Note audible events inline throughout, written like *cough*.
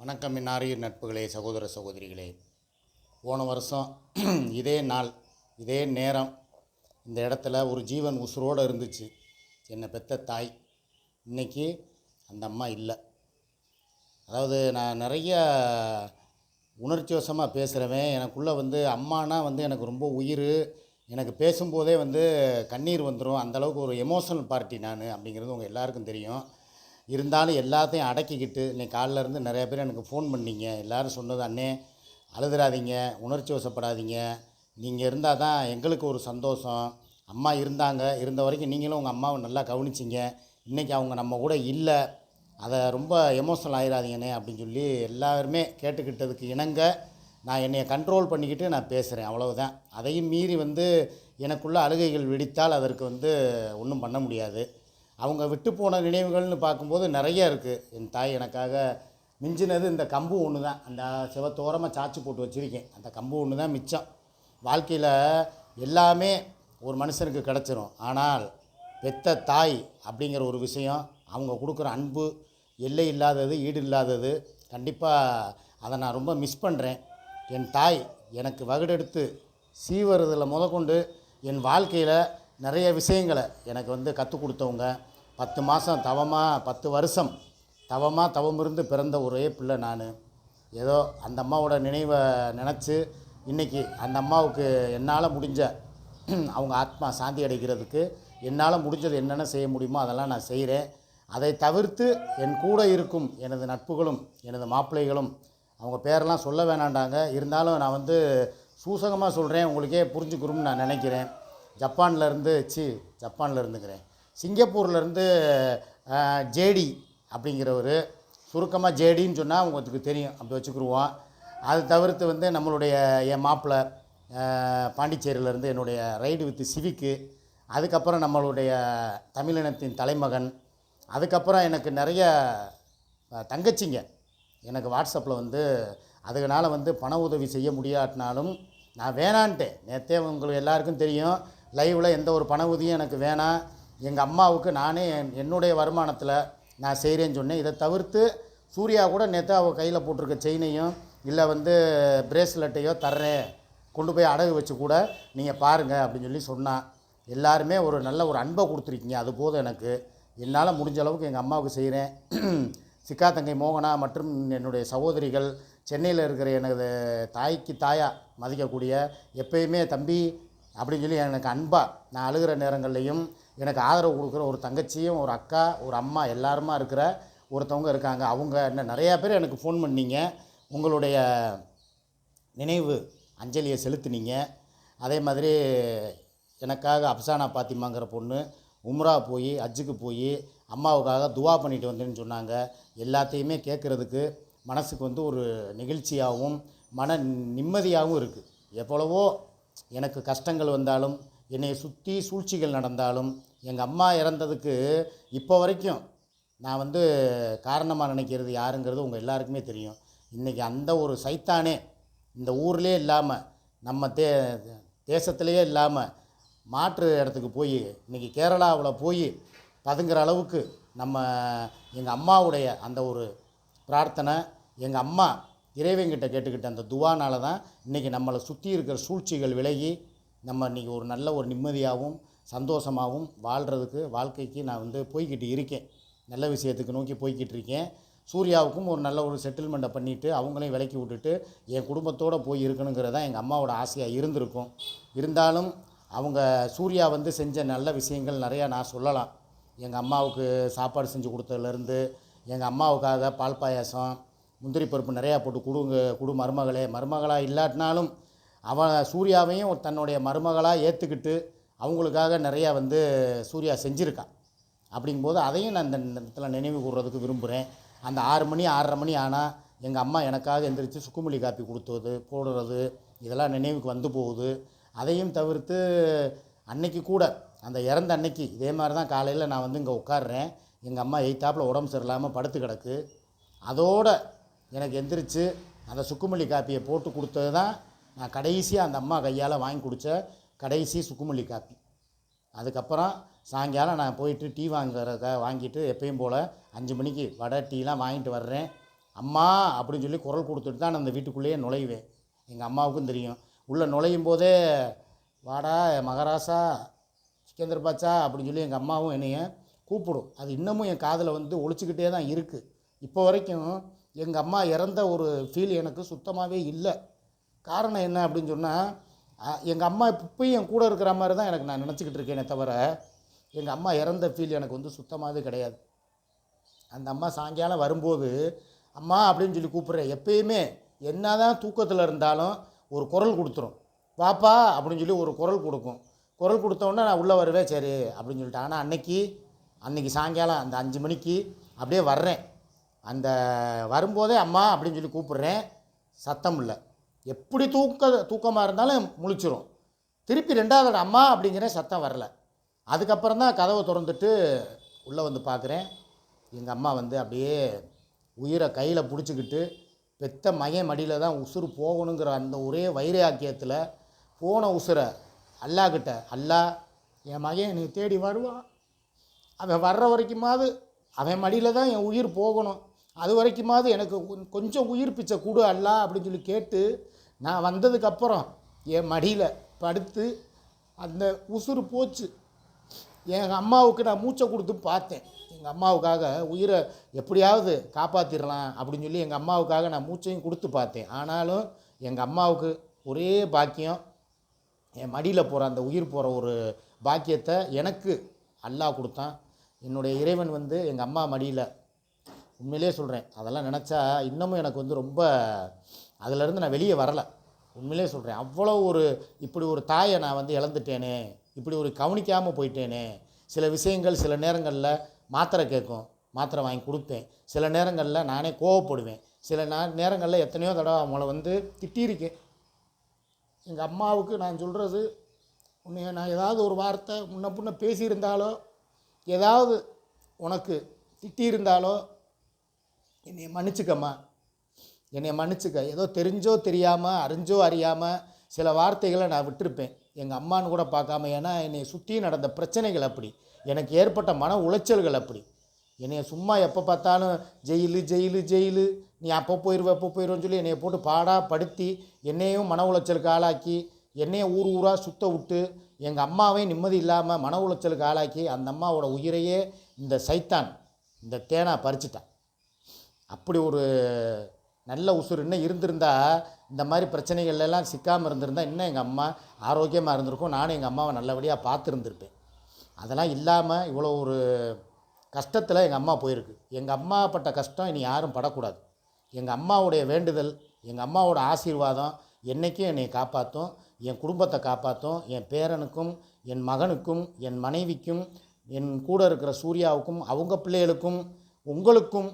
வணக்கம் இன்னாரிய நட்புகளே சகோதர சகோதரிகளே. போன வருஷம் *clears throat* இதே நாள் இதே நேரம் இந்த இடத்துல ஒரு ஜீவன் உசுரோடு இருந்துச்சு. என்னை பெத்த தாய். இன்னைக்கு அந்த அம்மா இல்லை. அதாவது நான் நிறைய உணர்ச்சி வசமாக பேசுகிறவன் எனக்குள்ளே வந்து அம்மானா வந்து எனக்கு ரொம்ப உயிர். எனக்கு பேசும்போதே வந்து கண்ணீர் வந்துடும் அந்தளவுக்கு ஒரு எமோஷனல் பார்ட்டி நான் அப்படிங்கிறது உங்கள் எல்லாருக்கும் தெரியும். இருந்தாலும் எல்லாத்தையும் அடக்கிக்கிட்டு இன்னைக்கு காலைல இருந்து நிறைய பேர் எனக்கு ஃபோன் பண்ணீங்க. எல்லோரும் சொன்னது அண்ணே அழுதுறாதீங்க உணர்ச்சி வசப்படாதீங்க. நீங்கள் இருந்தால் தான் எங்களுக்கு ஒரு சந்தோஷம். அம்மா இருந்தாங்க இருந்த வரைக்கும் நீங்களும் உங்கள் அம்மாவை நல்லா கவனிச்சிங்க. இன்றைக்கி அவங்க நம்ம கூட இல்லை. அதை ரொம்ப எமோஷனல் ஆயிடாதீங்கண்ணே அப்படின்னு சொல்லி எல்லாருமே கேட்டுக்கிட்டதுக்கு இணங்க நான் என்னையை கண்ட்ரோல் பண்ணிக்கிட்டு நான் பேசுகிறேன் அவ்வளவுதான். அதையும் மீறி வந்து எனக்குள்ள அழுகைகள் வெடித்தால் அதற்கு வந்து ஒன்றும் பண்ண முடியாது. அவங்க விட்டு போன நினைவுகள்னு பார்க்கும்போது நிறைய இருக்குது என் தாய் எனக்காக மிஞ்சினது இந்த கம்பு ஒன்று தான் அந்த சிவத்தோரமாக சாச்சி போட்டு வச்சுருக்கேன். அந்த கம்பு ஒன்று தான் மிச்சம். வாழ்க்கையில் எல்லாமே ஒரு மனுஷனுக்கு கிடச்சிரும். ஆனால் பெத்த தாய் அப்படிங்கிற ஒரு விஷயம் அவங்க கொடுக்குற அன்பு எல்லை இல்லாதது ஈடு இல்லாதது கண்டிப்பாக அதை நான் ரொம்ப மிஸ் பண்ணுறேன் என் தாய் எனக்கு வகுடெடுத்து சீவறதில் முதற்கொண்டு என் வாழ்க்கையில் நிறைய விஷயங்களை எனக்கு வந்து கற்றுக் கொடுத்தவங்க. பத்து மாதம் தவமாக பத்து வருஷம் தவமாக தவம் இருந்து பிறந்த ஒரே பிள்ளை நான். ஏதோ அந்த அம்மாவோட நினைவை நினச்சி இன்றைக்கி அந்த அம்மாவுக்கு என்னால் முடிஞ்ச அவங்க ஆத்மா சாந்தி அடைகிறதுக்கு என்னால் முடிஞ்சது என்னென்ன செய்ய முடியுமோ அதெல்லாம் நான் செய்கிறேன் அதை தவிர்த்து என் கூட இருக்கும் எனது நட்புகளும் எனது மாப்பிள்ளைகளும் அவங்க பேரெல்லாம் சொல்ல வேணாண்டாங்க. இருந்தாலும் நான் வந்து சூசகமாக சொல்கிறேன் உங்களுக்கே புரிஞ்சுக்கிறோம்னு நான் நினைக்கிறேன். ஜப்பானில் இருந்து சி ஜப்பானில் இருந்துக்கிறேன். சிங்கப்பூர்லேருந்து ஜேடி அப்படிங்கிறவர். சுருக்கமாக ஜேடின்னு சொன்னால் உங்களுக்கு தெரியும். அப்படி வச்சுக்கிருவோம். அது தவிர்த்து வந்து நம்மளுடைய என் மாப்பிள்ளை பாண்டிச்சேரியிலேருந்து என்னுடைய ரைடு வித் சிவிக்கு. அதுக்கப்புறம் நம்மளுடைய தமிழினத்தின் தலைமகன். அதுக்கப்புறம் எனக்கு நிறைய தங்கச்சிங்க. எனக்கு வாட்ஸ்அப்பில் வந்து அதுக்குனால் வந்து பண உதவி செய்ய முடியாட்டினாலும் நான் வேணான்ட்டேன். நேற்றே உங்களுக்கு எல்லாருக்கும் தெரியும். லைவில் எந்த ஒரு பண உதவியும் எனக்கு வேணாம். எங்கள் அம்மாவுக்கு நானே என்- என்னுடைய வருமானத்தில் நான் செய்கிறேன்னு சொன்னேன். இதை தவிர்த்து சூர்யா கூட நேற்று அவள் கையில் போட்டிருக்க செயினையும் இல்லை வந்து பிரேஸ்லெட்டையோ தர்றேன். கொண்டு போய் அடகு வச்சு கூட நீங்கள் பாருங்கள் அப்படின்னு சொல்லி சொன்னான் எல்லாருமே ஒரு நல்ல ஒரு அன்பை கொடுத்துருக்கீங்க. அது போதும் எனக்கு. என்னால் முடிஞ்ச அளவுக்கு எங்கள் அம்மாவுக்கு செய்கிறேன் *clears throat* சிக்கா தங்கை மோகனா மற்றும் என்னுடைய சகோதரிகள் சென்னையில் இருக்கிற எனது தாய்க்கு தாயாக மதிக்கக்கூடிய எப்பயுமே தம்பி அப்படின்னு சொல்லி எனக்கு அன்பாக நான் அழுகிற நேரங்கள்லையும் எனக்கு ஆதரவு கொடுக்குற ஒரு தங்கச்சியும் ஒரு அக்கா ஒரு அம்மா எல்லாருமா இருக்கிற ஒருத்தவங்க இருக்காங்க. அவங்க என்ன நிறையா பேர் எனக்கு ஃபோன் பண்ணீங்க. உங்களுடைய நினைவு அஞ்சலியை செலுத்துனீங்க. அதே மாதிரி எனக்காக அப்சானா பாத்திமாங்கிற பொண்ணு உம்ரா போய் அஜ்ஜுக்கு போய் அம்மாவுக்காக துவா பண்ணிட்டு வந்தேன்னு சொன்னாங்க. எல்லாத்தையுமே கேட்குறதுக்கு மனசுக்கு வந்து ஒரு நெகிழ்ச்சியாகவும் மன நிம்மதியாகவும் இருக்குது எவ்வளவோ எனக்கு கஷ்டங்கள் வந்தாலும் என்னை சுற்றி சூழ்ச்சிகள் நடந்தாலும் எங்கள் அம்மா இறந்ததுக்கு இப்போ வரைக்கும் நான் வந்து காரணமாக நினைக்கிறது யாருங்கிறது உங்கள் எல்லாருக்குமே தெரியும். இன்றைக்கி அந்த ஒரு சைத்தானே இந்த ஊர்லேயே இல்லாமல் நம்ம தே தேசத்திலேயே இல்லாமல் மாற்று இடத்துக்கு போய் இன்றைக்கி கேரளாவில் போய் பதுங்குற அளவுக்கு நம்ம எங்கள் அம்மாவுடைய அந்த ஒரு பிரார்த்தனை எங்கள் அம்மா இறைவன்கிட்ட கேட்டுக்கிட்ட அந்த துவானால தான் இன்றைக்கி நம்மளை சுற்றி இருக்கிற சூழ்ச்சிகள் விலகி நம்ம இன்றைக்கி ஒரு நல்ல ஒரு நிம்மதியாகவும் சந்தோஷமாகவும் வாழ்கிறதுக்கு வாழ்க்கைக்கு நான் வந்து போய்கிட்டு இருக்கேன். நல்ல விஷயத்துக்கு நோக்கி போய்கிட்டு இருக்கேன். சூர்யாவுக்கும் ஒரு நல்ல ஒரு செட்டில்மெண்ட்டை பண்ணிவிட்டு அவங்களையும் விலக்கி விட்டுட்டு என் குடும்பத்தோடு போய் இருக்கணுங்கிறது தான் எங்கள் அம்மாவோட ஆசையாக இருந்திருக்கும். இருந்தாலும் அவங்க சூர்யா வந்து செஞ்ச நல்ல விஷயங்கள் நிறையா நான் சொல்லலாம். எங்கள் அம்மாவுக்கு சாப்பாடு செஞ்சு கொடுத்ததுலேருந்து எங்கள் அம்மாவுக்காக பால் பாயாசம் முந்திரி பருப்பு நிறையா போட்டு கொடுங்க குடு மருமகளே. மருமகளாக இல்லாட்டினாலும் அவன் சூர்யாவையும் ஒரு தன்னுடைய மருமகளாக ஏற்றுக்கிட்டு அவங்களுக்காக நிறையா வந்து சூர்யா செஞ்சுருக்கான் அப்படிங்கும்போது அதையும் நான் இந்த நேரத்தில் நினைவு கூறுறதுக்கு விரும்புகிறேன் அந்த ஆறு மணி ஆறரை மணி ஆனால் எங்கள் அம்மா எனக்காக எந்திரிச்சு சுக்குமல்லி காப்பி கொடுத்தது போடுறது இதெல்லாம் நினைவுக்கு வந்து போகுது. அதையும் தவிர்த்து அன்னைக்கு கூட அந்த இறந்த அன்னைக்கு இதே மாதிரி தான் காலையில் நான் வந்து இங்கே உட்காடுறேன் எங்கள் அம்மா எயித்தாப்பில் உடம்பு சரியில்லாமல் படுத்து கிடக்கு. அதோட எனக்கு எந்திரிச்சு அந்த சுக்குமல்லி காப்பியை போட்டு கொடுத்தது தான் நான் கடைசியாக அந்த அம்மா கையால் வாங்கி குடித்த கடைசி சுக்குமல்லி காப்பி. அதுக்கப்புறம் சாயங்காலம் நான் போயிட்டு டீ வாங்குறத வாங்கிட்டு எப்பயும் போல் அஞ்சு மணிக்கு வடை டீலாம் வாங்கிட்டு வர்றேன். அம்மா அப்படின்னு சொல்லி குரல் கொடுத்துட்டு தான் நான் அந்த வீட்டுக்குள்ளேயே நுழைவேன். எங்கள் அம்மாவுக்கும் தெரியும். உள்ளே நுழையும் போதே வாடா மகராசா சிக்கந்தர் பாச்சா அப்படின்னு சொல்லி எங்கள் அம்மாவும் என்னைய கூப்பிடும். அது இன்னமும் என் காதில் வந்து ஒழிச்சிக்கிட்டே தான் இருக்குது இப்போ வரைக்கும் எங்கள் அம்மா இறந்த ஒரு ஃபீல் எனக்கு சுத்தமாகவே இல்லை. காரணம் என்ன அப்படின்னு சொன்னால் எங்கள் அம்மா இப்போயும் என் கூட இருக்கிற மாதிரி தான் எனக்கு நான் நினச்சிக்கிட்டு இருக்கேனே தவிர எங்கள் அம்மா இறந்த ஃபீல் எனக்கு வந்து சுத்தமாகவே கிடையாது. அந்த அம்மா சாயங்காலம் வரும்போது அம்மா அப்படின்னு சொல்லி கூப்பிட்றேன் எப்பயுமே என்ன தான் தூக்கத்தில் இருந்தாலும் ஒரு குரல் கொடுத்துரும். வாப்பா அப்படின்னு சொல்லி ஒரு குரல் கொடுக்கும். குரல் கொடுத்தோன்னே நான் உள்ளே வருவேன் சரி அப்படின்னு சொல்லிட்டு. ஆனால் அன்னைக்கு அன்றைக்கி சாயங்காலம் அந்த அஞ்சு மணிக்கு அப்படியே வர்றேன். அந்த வரும்போதே அம்மா அப்படின்னு சொல்லி கூப்பிட்றேன். சத்தம் இல்லை. எப்படி தூக்க தூக்கமாக இருந்தாலும் முழிச்சிரும். திருப்பி ரெண்டாவது அம்மா அப்படிங்கிற சத்தம் வரல. அதுக்கப்புறம் தான் கதவை திறந்துட்டு உள்ளே வந்து பார்க்குறேன் எங்கள் அம்மா வந்து அப்படியே உயிரை கையில் பிடிச்சிக்கிட்டு பெத்த மகன் மடியில் தான் உசுறு போகணுங்கிற அந்த ஒரே வைராக்கியத்தில் போன உசுரை அல்லாக்கிட்ட அல்லா என் மகன் என்னை தேடி வருவான். அவன் வர்ற வரைக்குமாவது அவன் மடியில் தான் என் உயிர் போகணும். அது வரைக்குமாவது எனக்கு கொஞ்சம் உயிர் பிச்சை கொடு அல்ல அப்படின்னு சொல்லி கேட்டு நான் வந்ததுக்கப்புறம் என் மடியில் படுத்து அந்த உசுறு போச்சு. எங்கள் அம்மாவுக்கு நான் மூச்சை கொடுத்து பார்த்தேன். எங்கள் அம்மாவுக்காக உயிரை எப்படியாவது காப்பாற்றிடலாம் அப்படின்னு சொல்லி எங்கள் அம்மாவுக்காக நான் மூச்சையும் கொடுத்து பார்த்தேன். ஆனாலும் எங்கள் அம்மாவுக்கு ஒரே பாக்கியம் என் மடியில் போகிற அந்த உயிர் போகிற ஒரு பாக்கியத்தை எனக்கு அல்லாஹ் கொடுத்தான். என்னுடைய இறைவன் வந்து எங்கள் அம்மா மடியில் உண்மையிலே சொல்கிறேன் அதெல்லாம் நினச்சா இன்னமும் எனக்கு வந்து ரொம்ப அதிலேருந்து நான் வெளியே வரலை. உண்மையிலே சொல்கிறேன் அவ்வளோ ஒரு இப்படி ஒரு தாயை நான் வந்து இழந்துட்டேனே இப்படி ஒரு கவனிக்காமல் போயிட்டேனே சில விஷயங்கள் சில நேரங்களில் மாத்திரை கேட்கும். மாத்திரை வாங்கி கொடுப்பேன் சில நேரங்களில் நானே கோவப்படுவேன். சில நா நேரங்களில் எத்தனையோ தடவை அவங்கள வந்து திட்டியிருக்கேன். எங்கள் அம்மாவுக்கு நான் சொல்கிறது உன்னை நான் ஏதாவது ஒரு வார்த்தை முன்ன பின்ன பேசியிருந்தாலோ ஏதாவது உனக்கு திட்டியிருந்தாலோ என்னை மன்னிச்சுக்கம்மா. என்னை மன்னிச்சுக்க. ஏதோ தெரிஞ்சோ தெரியாமல் அறிஞ்சோ அறியாமல் சில வார்த்தைகளை நான் விட்டுருப்பேன். எங்கள் அம்மான்னு கூட பார்க்காம ஏன்னா என்னை சுற்றி நடந்த பிரச்சனைகள் அப்படி. எனக்கு ஏற்பட்ட மன உளைச்சல்கள் அப்படி. என்னைய சும்மா எப்போ பார்த்தாலும் ஜெயிலு ஜெயிலு ஜெயிலு. நீ அப்போ போயிடுவ அப்போ போயிடுவேன்னு சொல்லி என்னையை போட்டு பாடா படுத்தி என்னையும் மன உளைச்சலுக்கு ஆளாக்கி என்னையை ஊர் ஊராக சுத்த விட்டு எங்கள் அம்மாவையும் நிம்மதி இல்லாமல் மன உளைச்சலுக்கு ஆளாக்கி அந்த அம்மாவோட உயிரையே இந்த சைத்தான் இந்த தேனா பறிச்சிட்டான். அப்படி ஒரு நல்ல உசுர் இன்னும் இருந்திருந்தா இந்த மாதிரி பிரச்சனைகள்லாம் எல்லாம் சிக்காமல் இருந்திருந்தால் இன்னும் எங்கள் அம்மா ஆரோக்கியமாக இருந்திருக்கும். நானும் எங்கள் அம்மாவை நல்லபடியாக பார்த்துருந்துருப்பேன். அதெல்லாம் இல்லாமல் இவ்வளோ ஒரு கஷ்டத்தில் எங்கள் அம்மா போயிருக்கு. எங்கள் அம்மா பட்ட கஷ்டம் இனி யாரும் படக்கூடாது. எங்கள் அம்மாவுடைய வேண்டுதல் எங்கள் அம்மாவோட ஆசீர்வாதம் என்றைக்கும் என்னை காப்பாற்றும் என் குடும்பத்தை காப்பாற்றும் என் பேரனுக்கும் என் மகனுக்கும் என் மனைவிக்கும் என் கூட இருக்கிற சூர்யாவுக்கும் அவங்க பிள்ளைகளுக்கும் உங்களுக்கும்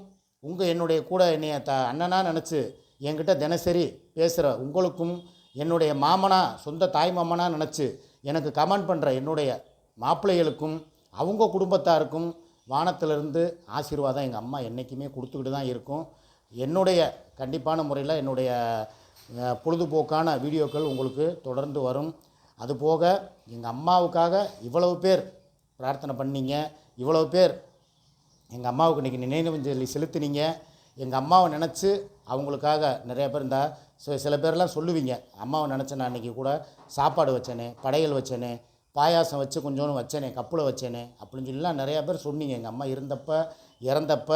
உங்கள் என்னுடைய கூட என்னைய த அண்ணனாக நினச்சி என்கிட்ட தினசரி பேசுகிற உங்களுக்கும் என்னுடைய மாமனா சொந்த தாய் மாமனாக நினச்சி எனக்கு கமெண்ட் பண்ணுற என்னுடைய மாப்பிள்ளைகளுக்கும் அவங்க குடும்பத்தாருக்கும் வானத்திலிருந்து ஆசீர்வாதம் எங்கள் அம்மா என்றைக்குமே கொடுத்துக்கிட்டு தான் இருக்கும். என்னுடைய கண்டிப்பான முறையில் என்னுடைய பொழுதுபோக்கான வீடியோக்கள் உங்களுக்கு தொடர்ந்து வரும். அதுபோக எங்கள் அம்மாவுக்காக இவ்வளவு பேர் பிரார்த்தனை பண்ணீங்க. இவ்வளவு பேர் எங்கள் அம்மாவுக்கு இன்றைக்கி நினைவஞ்சலி செலுத்துனீங்க. எங்கள் அம்மாவை நினச்சி அவங்களுக்காக நிறைய பேர் இருந்தால் சில சில பேர்லாம் சொல்லுவீங்க. அம்மாவை நினச்ச நான் இன்றைக்கி கூட சாப்பாடு வச்சேனே படையல் வச்சேனே பாயாசம் வச்சு கொஞ்சோண்டு வச்சேனே கப்பில் வச்சேனே அப்படின்னு சொல்லிலாம் நிறையா பேர் சொன்னீங்க. எங்கள் அம்மா இருந்தப்போ இறந்தப்ப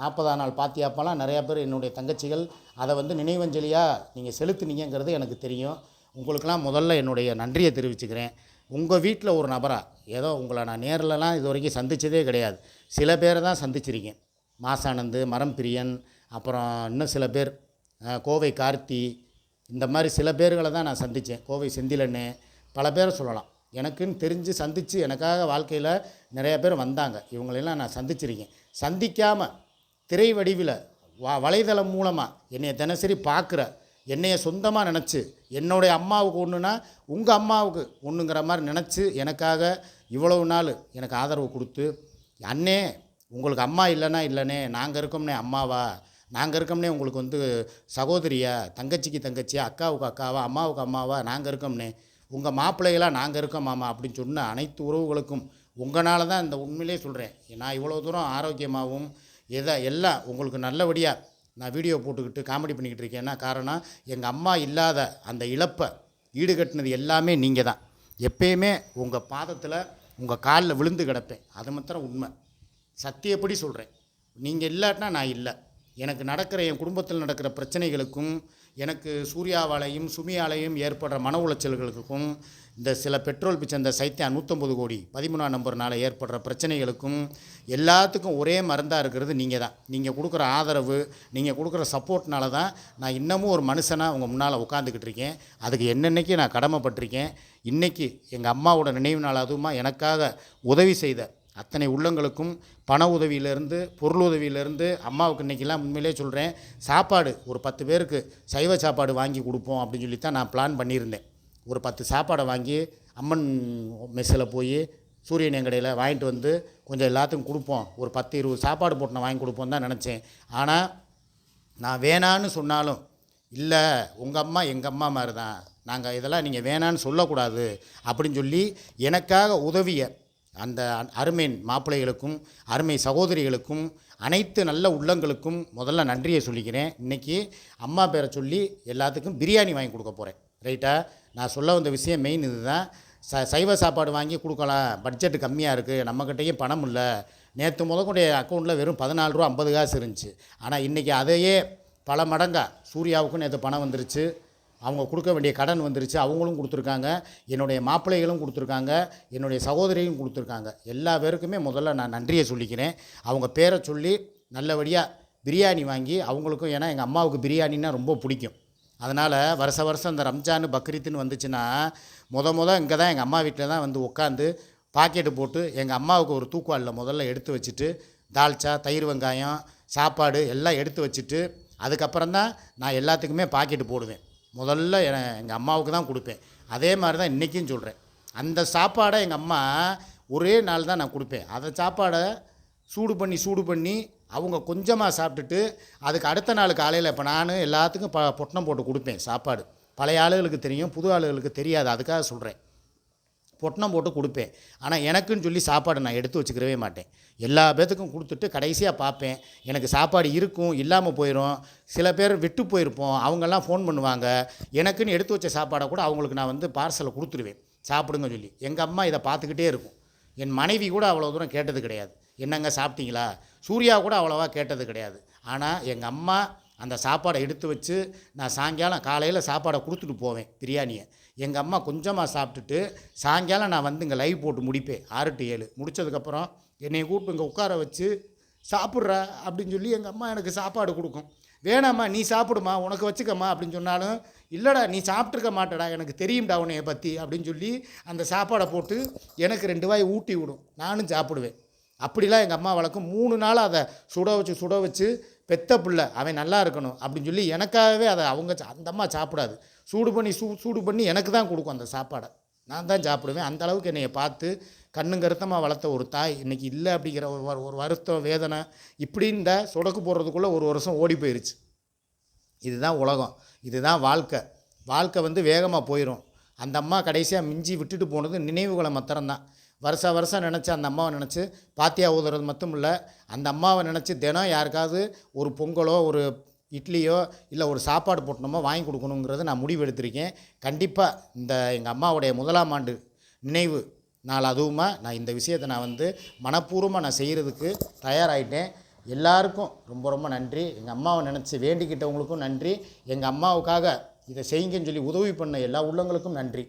நாற்பதாம் நாள் பாத்தியாப்பெல்லாம் நிறையா பேர் என்னுடைய தங்கச்சிகள் அதை வந்து நினைவஞ்சலியாக நீங்கள் செலுத்துனீங்கங்கிறது எனக்கு தெரியும். உங்களுக்கெல்லாம் முதல்ல என்னுடைய நன்றியை தெரிவிச்சுக்கிறேன். உங்கள் வீட்டில் ஒரு நபராக ஏதோ உங்களை நான் நேர்லலாம் இது வரைக்கும் சந்திச்சதே கிடையாது. சில பேரை தான் சந்திச்சிருக்கேன் மாசானந்து மரம் பிரியன் அப்புறம் இன்னும் சில பேர் கோவை கார்த்தி இந்த மாதிரி சில பேர்களை தான் நான் சந்தித்தேன் கோவை செந்திலண்ணு பல பேரை சொல்லலாம். எனக்குன்னு தெரிஞ்சு சந்தித்து எனக்காக வாழ்க்கையில் நிறைய பேர் வந்தாங்க. இவங்களெல்லாம் நான் சந்திச்சிருக்கேன். சந்திக்காமல் திரை வடிவில் வா வலைதளம் மூலமாக என்னை தினசரி பார்க்குற என்னைய சொந்தமாக நினச்சி என்னுடைய அம்மாவுக்கு ஒன்றுனா உங்கள் அம்மாவுக்கு ஒன்றுங்கிற மாதிரி நினச்சி எனக்காக இவ்வளவு நாள் எனக்கு ஆதரவு கொடுத்து அண்ணே உங்களுக்கு அம்மா இல்லைன்னா இல்லைனே நாங்கள் இருக்கோம்னே அம்மாவா? நாங்கள் இருக்கோம்னே உங்களுக்கு வந்து சகோதரியா? தங்கச்சிக்கு தங்கச்சியா? அக்காவுக்கு அக்காவா? அம்மாவுக்கு அம்மாவா? நாங்கள் இருக்கோம்னே. உங்கள் மாப்பிள்ளைகளாக நாங்கள் இருக்கோம் மாமா அப்படின்னு சொன்ன அனைத்து உறவுகளுக்கும் உங்களால் தான் இந்த உண்மையிலே சொல்கிறேன் நான் இவ்வளோ தூரம் ஆரோக்கியமாகவும் எதை எல்லாம் உங்களுக்கு நல்லபடியாக நான் வீடியோ போட்டுக்கிட்டு காமெடி பண்ணிக்கிட்டு இருக்கேன்னா காரணம் எங்கள் அம்மா இல்லாத அந்த இழப்பை ஈடுகட்டினது எல்லாமே நீங்கள் தான். எப்பயுமே உங்கள் பாதத்தில் உங்கள் காலில் விழுந்து கிடப்பேன். அது மாத்திரம் உண்மை. சத்தியப்படி சொல்கிறேன் நீங்கள் இல்லாட்டினா நான் இல்லை. எனக்கு நடக்கிற என் குடும்பத்தில் நடக்கிற பிரச்சனைகளுக்கும் எனக்கு சூர்யாவாலையும் சுமியாலையும் ஏற்படுற மன உளைச்சல்களுக்கும் இந்த சில பெட்ரோல் பிச்சை இந்த சைத்தியா நூற்றம்பது கோடி பதிமூணாம் நம்பர்னால் ஏற்படுற பிரச்சனைகளுக்கும் எல்லாத்துக்கும் ஒரே மருந்தாக இருக்கிறது நீங்கள் தான் நீங்கள் கொடுக்குற ஆதரவு நீங்கள் கொடுக்குற சப்போர்ட்னால தான் நான் இன்னமும் ஒரு மனுஷனாக உங்கள் முன்னால் உட்காந்துக்கிட்டு இருக்கேன். அதுக்கு என்னென்னைக்கு நான் கடமைப்பட்டிருக்கேன். இன்றைக்கி எங்கள் அம்மாவோட நினைவு நாள் அதுவுமா எனக்காக உதவி செய்த அத்தனை உள்ளங்களுக்கும் பண உதவியிலேருந்து பொருள் உதவியிலேருந்து அம்மாவுக்கு இன்றைக்கெல்லாம் உண்மையிலே சொல்கிறேன் சாப்பாடு ஒரு பத்து பேருக்கு சைவ சாப்பாடு வாங்கி கொடுப்போம் அப்படின்னு சொல்லி தான் நான் பிளான் பண்ணியிருந்தேன். ஒரு பத்து சாப்பாடை வாங்கி அம்மன் மெஸ்ஸில் போய் சூரியன் எங்கடையில் வாங்கிட்டு வந்து கொஞ்சம் எல்லாத்துக்கும் கொடுப்போம். ஒரு பத்து இருபது சாப்பாடு போட்டு நான் வாங்கி கொடுப்போம் தான் நினச்சேன். ஆனால் நான் வேணான்னு சொன்னாலும் இல்லை உங்கள் அம்மா எங்கள் அம்மா மாதிரி தான் நாங்கள் இதெல்லாம் நீங்கள் வேணான்னு சொல்லக்கூடாது. அப்படின்னு சொல்லி எனக்காக உதவியை அந்த அருமை மாப்பிள்ளைகளுக்கும் அருமை சகோதரிகளுக்கும் அனைத்து நல்ல உள்ளங்களுக்கும் முதல்ல நன்றியை சொல்லிக்கிறேன். இன்றைக்கி அம்மா பேரை சொல்லி எல்லாத்துக்கும் பிரியாணி வாங்கி கொடுக்க போகிறேன் ரைட்டா நான் சொல்ல வந்த விஷயம் மெயின் இதுதான். ச சைவ சாப்பாடு வாங்கி கொடுக்கலாம். பட்ஜெட் கம்மியாக இருக்குது நம்மக்கிட்டேயும் பணம் இல்லை. நேற்று முதக்கூடிய அக்கௌண்ட்டில் வெறும் பதினாலு ரூபா ஐம்பது காசு இருந்துச்சு. ஆனால் இன்றைக்கி அதையே பல மடங்காக சூர்யாவுக்கும் நேற்று பணம் வந்துருச்சு. அவங்க கொடுக்க வேண்டிய கடன் வந்துருச்சு அவங்களும் கொடுத்துருக்காங்க. என்னுடைய மாப்பிள்ளைகளும் கொடுத்துருக்காங்க என்னுடைய சகோதரியும் கொடுத்துருக்காங்க. எல்லா பேருக்குமே முதல்ல நான் நன்றியை சொல்லிக்கிறேன். அவங்க பேரை சொல்லி நல்லபடியாக பிரியாணி வாங்கி அவங்களுக்கும் ஏன்னா எங்கள் அம்மாவுக்கு பிரியாணின்னா ரொம்ப பிடிக்கும். அதனால் வருஷ வருஷம் இந்த ரம்ஜான் பக்ரீத்துன்னு வந்துச்சுன்னா முத முத இங்கே தான் எங்கள் அம்மா வீட்டில் தான் வந்து உட்காந்து பாக்கெட்டு போட்டு எங்கள் அம்மாவுக்கு ஒரு தூக்குவாளில் முதல்ல எடுத்து வச்சுட்டு தால்ச்சா தயிர் வெங்காயம் சாப்பாடு எல்லாம் எடுத்து வச்சுட்டு அதுக்கப்புறம் தான் நான் எல்லாத்துக்குமே பாக்கெட்டு போடுவேன். முதல்ல எங்கள் அம்மாவுக்கு தான் கொடுப்பேன். அதே மாதிரி தான் இன்றைக்கும் சொல்கிறேன் அந்த சாப்பாடை எங்கள் அம்மா ஒரே நாள் தான் நான் கொடுப்பேன். அந்த சாப்பாடை சூடு பண்ணி சூடு பண்ணி அவங்க கொஞ்சமாக சாப்பிட்டுட்டு அதுக்கு அடுத்த நாள் காலையில் இப்போ நான் எல்லாத்துக்கும் ப பொட்டணம் போட்டு கொடுப்பேன் சாப்பாடு. பழைய ஆளுகளுக்கு தெரியும் புது ஆளுகளுக்கு தெரியாது. அதுக்காக சொல்கிறேன் பொட்டணம் போட்டு கொடுப்பேன். ஆனால் எனக்குன்னு சொல்லி சாப்பாடு நான் எடுத்து வச்சுக்கிறவே மாட்டேன். எல்லா பேத்துக்கும் கொடுத்துட்டு கடைசியாக பார்ப்பேன் எனக்கு சாப்பாடு இருக்கும் இல்லாமல் போயிடும் சில பேர் விட்டு போயிருப்போம். அவங்கெல்லாம் ஃபோன் பண்ணுவாங்க. எனக்குன்னு எடுத்து வச்ச சாப்பாடை கூட அவங்களுக்கு நான் வந்து பார்சலை கொடுத்துருவேன். சாப்பிடுங்க சொல்லி. எங்கள் அம்மா இதை பார்த்துக்கிட்டே இருக்கும். என் மனைவி கூட அவ்வளோ தூரம் கேட்டது கிடையாது. என்னங்க சாப்பிட்டீங்களா? சூர்யா கூட அவ்வளோவா கேட்டது கிடையாது. ஆனால் எங்கள் அம்மா அந்த சாப்பாடை எடுத்து வச்சு நான் சாயங்காலம் காலையில் சாப்பாடை கொடுத்துட்டு போவேன் பிரியாணியை. எங்கள் அம்மா கொஞ்சமாக சாப்பிட்டுட்டு சாயங்காலம் நான் வந்து இங்கே லைவ் போட்டு முடிப்பேன். ஆறு டு ஏழு. முடிச்சதுக்கப்புறம் என்னை கூப்பிட்டு இங்கே உட்கார வச்சு சாப்பிட்ற அப்படின்னு சொல்லி எங்கள் அம்மா எனக்கு சாப்பாடு கொடுக்கும். வேணாம்மா நீ சாப்பிடுமா உனக்கு வச்சுக்கம்மா அப்படின்னு சொன்னாலும் இல்லைடா நீ சாப்பிட்ருக்க மாட்டடா எனக்கு தெரியும்டா உன்னைய பற்றி அப்படின்னு சொல்லி அந்த சாப்பாடை போட்டு எனக்கு ரெண்டு வாய் ஊட்டி விடும். நானும் சாப்பிடுவேன். அப்படிலாம் எங்கள் அம்மா வழக்கம் மூணு நாள் அதை சுட வச்சு சுட வச்சு பெத்த பிள்ளை அவன் நல்லா இருக்கணும் அப்படின்னு சொல்லி எனக்காகவே அதை அவங்க அந்த அம்மா சாப்பிடாது. சூடு பண்ணி சூ சூடு பண்ணி எனக்கு தான் கொடுக்கும் அந்த சாப்பாடை. நான் தான் சாப்பிடுவேன். அந்த அளவுக்கு என்னையை பார்த்து கண்ணும் கருத்தமாக வளர்த்த ஒரு தாய் இன்றைக்கி இல்லை அப்படிங்கிற ஒரு ஒரு வருத்தம் வேதனை இப்படி இந்த சொடக்கு போடுறதுக்குள்ளே ஒரு வருஷம் ஓடி போயிருச்சு. இதுதான் உலகம். இதுதான் வாழ்க்கை. வாழ்க்கை வந்து வேகமாக போயிடும் அந்த அம்மா கடைசியாக மிஞ்சி விட்டுட்டு போனது நினைவுகளை மாத்திரம்தான். வருஷ வருஷம் நினச்சி அந்த அம்மாவை நினச்சி பாத்தியா ஊதுறது மட்டும் இல்லை அந்த அம்மாவை நினச்சி தினம் யாருக்காவது ஒரு பொங்கலோ ஒரு இட்லியோ இல்லை ஒரு சாப்பாடு போட்டணுமோ வாங்கி கொடுக்கணுங்கிறத நான் முடிவு எடுத்திருக்கேன். கண்டிப்பாக இந்த எங்கள் அம்மாவுடைய முதலாம் ஆண்டு நினைவு நாள் அதுவுமா நான் இந்த விஷயத்தை நான் வந்து மனப்பூர்வமாக நான் செய்கிறதுக்கு தயாராகிட்டேன் எல்லாருக்கும் ரொம்ப ரொம்ப நன்றி. எங்கள் அம்மாவை நினச்சி வேண்டிக்கிட்டவங்களுக்கும் நன்றி. எங்கள் அம்மாவுக்காக இதை செய்யுங்கன்னு சொல்லி உதவி பண்ண எல்லா உள்ளங்களுக்கும் நன்றி.